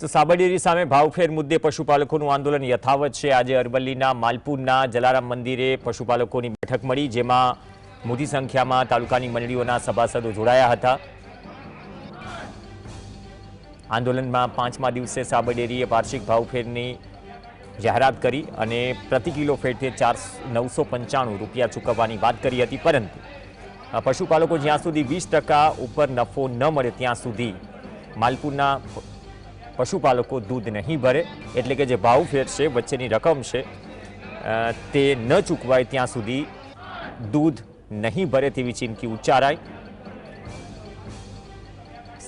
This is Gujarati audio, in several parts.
તો સાબરડેરી સામે ભાવફેર મુદ્દે પશુપાલકોનું આંદોલન યથાવત છે. આજે અરવલ્લીના માલપુરના જલારામ મંદિરે પશુપાલકોની બેઠક મળી, જેમાં મોટી સંખ્યામાં તાલુકાની મંડળીઓના સભાસદો જોડાયા હતા. આંદોલનમાં પાંચમા દિવસે સાબરડેરીએ વાર્ષિક ભાવફેરની જાહેરાત કરી અને પ્રતિ કિલો ફેટે ચાર નવસો પંચાણું રૂપિયા ચૂકવવાની વાત કરી હતી. પરંતુ પશુપાલકો જ્યાં સુધી વીસ ટકા ઉપર નફો ન મળે, ત્યાં સુધી માલપુરના પશુપાલકો દૂધ નહીં ભરે, એટલે કે જે ભાવ ફેર છે, વચ્ચેની રકમ છે તે ન ચૂકવાય ત્યાં સુધી દૂધ નહીં ભરે તેવી ચીમકી ઉચ્ચારાય.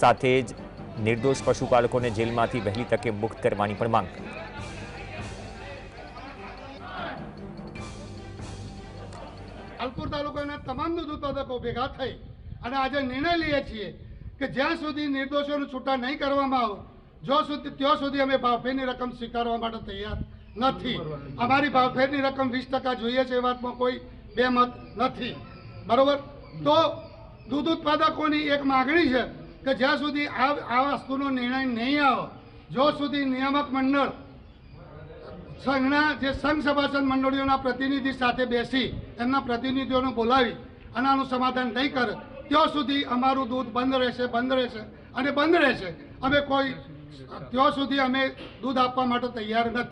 સાથે જ નિર્દોષ પશુપાલકોને જેલમાંથી વહેલી તકે મુક્ત કરવાની પણ માંગ. કરી અલપુર તાલુકાના તમામ દૂધ ઉત્પાદકો ભેગા થઈ અને આજે નિર્ણય લઈએ છીએ કે જ્યાં સુધી નિર્દોષોને છૂટા નહીં કરવામાં આવે જો સુધી ત્યાં સુધી અમે ભાવફેરની રકમ સ્વીકારવા માટે તૈયાર નથી. અમારી ભાવફેરની રકમ વીસ ટકા જોઈએ છે એ વાતમાં કોઈ બે મત નથી. બરોબર? તો દૂધ ઉત્પાદકોની એક માગણી છે કે જ્યાં સુધી આ આ વસ્તુનો નિર્ણય નહીં આવે, જો સુધી નિયામક મંડળ સંઘના જે સંઘ સભાસદ મંડળીઓના પ્રતિનિધિ સાથે બેસી એમના પ્રતિનિધિઓને બોલાવી અને આનું સમાધાન નહીં કરે, ત્યાં સુધી અમારું દૂધ બંધ રહેશે બંધ રહેશે અને બંધ રહેશે. અમે કોઈ ત્યાં સુધી અમે દૂધ આપવા માટે તૈયાર નથી.